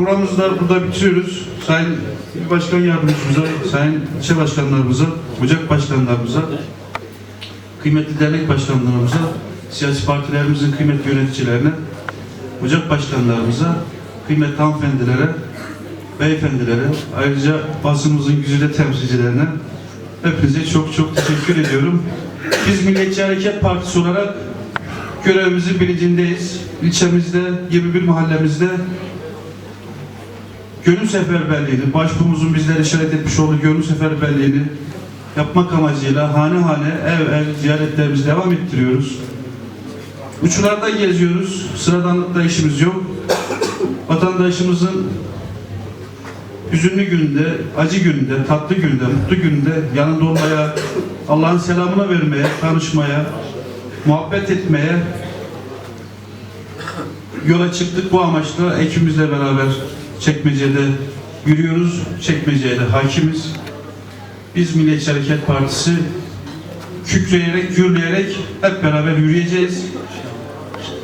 Programımızı da burada bitiriyoruz. Sayın İl Başkan Yardımcımıza, Sayın İlçe Başkanlarımıza, Ocak Başkanlarımıza, kıymetli dernek başkanlarımıza, siyasi partilerimizin kıymetli yöneticilerine, Ocak Başkanlarımıza, kıymetli hanımefendilere, beyefendilere, ayrıca basınımızın güzide temsilcilerine hepinize çok çok teşekkür ediyorum. Biz Milliyetçi Hareket Partisi olarak görevimizin bilincindeyiz. İlçemizde, 21 mahallemizde gönül seferberliğini, başbuğumuzun bizlere işaret etmiş olduğu gönül seferberliğini yapmak amacıyla hane hane, ev ev ziyaretlerimizi devam ettiriyoruz. Uçlarda geziyoruz, sıradanlıkta işimiz yok. Vatandaşımızın hüzünlü gününde, acı gününde, tatlı gününde, mutlu gününde yanında olmaya, Allah'ın selamına vermeye, tanışmaya, muhabbet etmeye yola çıktık bu amaçla ekibimizle beraber Çekmece'de yürüyoruz. Çekmece'ye de hakimiz. Biz Milliyetçi Hareket Partisi kükreyerek, gürleyerek hep beraber yürüyeceğiz.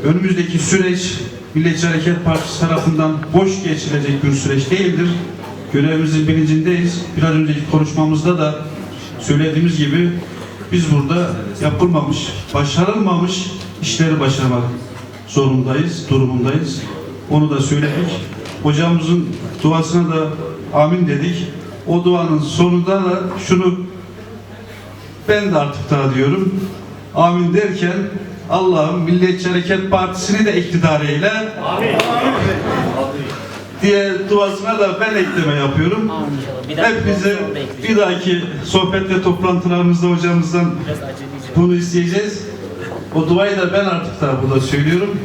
Önümüzdeki süreç Milliyetçi Hareket Partisi tarafından boş geçilecek bir süreç değildir. Görevimizin bilincindeyiz. Biraz önceki konuşmamızda da söylediğimiz gibi biz burada yapılmamış, başarılmamış işleri başarmak zorundayız, durumundayız. Onu da söyledik. Hocamızın duasına da amin dedik. O duanın sonunda da şunu ben de artık daha diyorum. Amin derken Allah'ım Milliyetçi Hareket Partisi'ni de iktidar eyle. diye duasına da ben ekleme yapıyorum. Dakika, Hepinize bir dahaki sohbet ve toplantılarımızda hocamızdan bunu isteyeceğiz. O duayı da ben artık daha burada söylüyorum.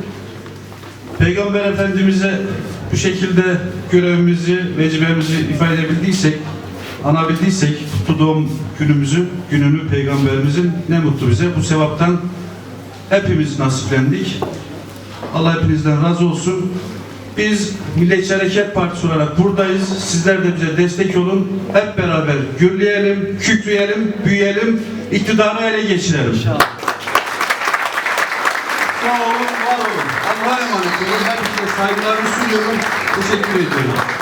Peygamber Efendimiz'e bu şekilde görevimizi, vecibemizi ifade edebildiysek, anabildiysek, kutlu doğum günümüzü, gününü Peygamberimizin ne mutlu bize. Bu sevaptan hepimiz nasiplendik. Allah hepinizden razı olsun. Biz Milliyetçi Hareket Partisi olarak buradayız. Sizler de bize destek olun. Hep beraber gürleyelim, kükreyelim, büyüyelim, iktidarı ele geçirelim. Sağ olun, var olun. Olun. Hepinize saygılarımı sunuyorum. Teşekkür ediyorum.